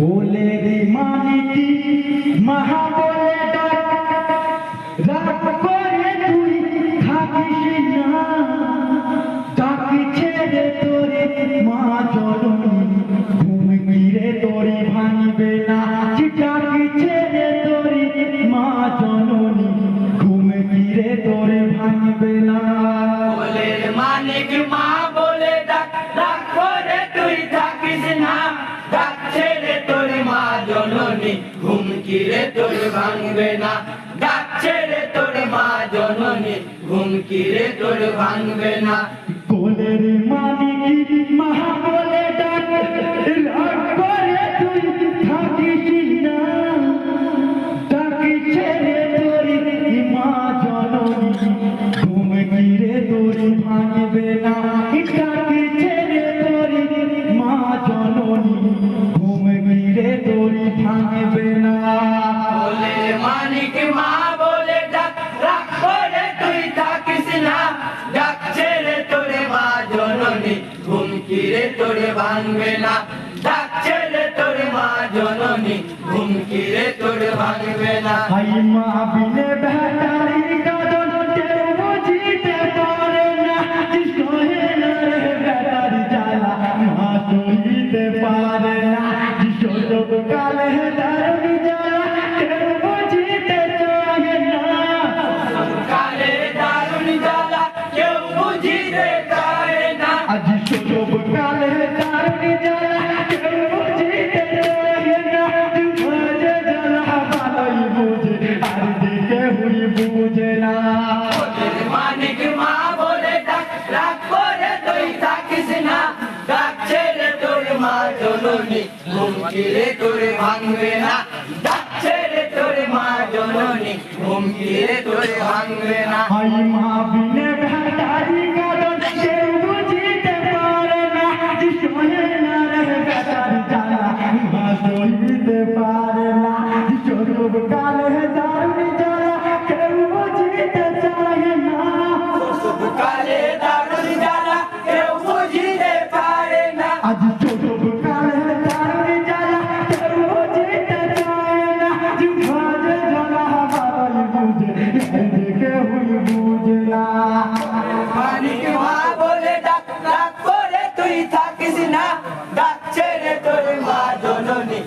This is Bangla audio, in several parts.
বলে রে মানিটি মহা বলে ডাক করে তুই থাকিস না। ডাকি ছেড়ে তোরে মা জননী, ঘুম তোরে ভাঙবে না। ডাকি ছেড়ে তোরে মা জননী, ঘুম তোরে ভাঙবে না। ঘুম কিরে তোর ভাঙবে না। ডাক ছেড়ে তোর মা জননী ঘুম কিরে তোর ভাঙবে না। কোলের মানিক মহা জননী ঘুমকিরে তোর ভাঙবে না। হাই মা বিনে বেটারি জননী ঘুম রে তোরে ভাঙবে না। ডাক রে তোরে মা জননী ঘুম রে তোরে ভাঙবে না। হাই মা বিনে ভেটারি কাদন কেউ বুঝিতে পারে না। সহে না রে বেটারি জ্বালা, মা সহিতে পারে না। সরব কালে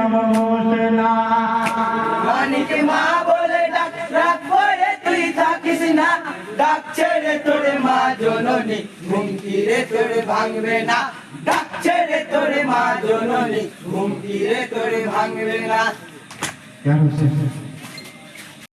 ইমাম হোসেনা। মানিক মা বলে ডাক ডাক করে তুই থাকিস না। ডাক ছেড়ে তোর মা জননী হুমকি রে তোর ভাঙবে না। ডাক ছেড়ে তোরে মা জননী ঘুমকি রে তোর ভাঙবে না। sé.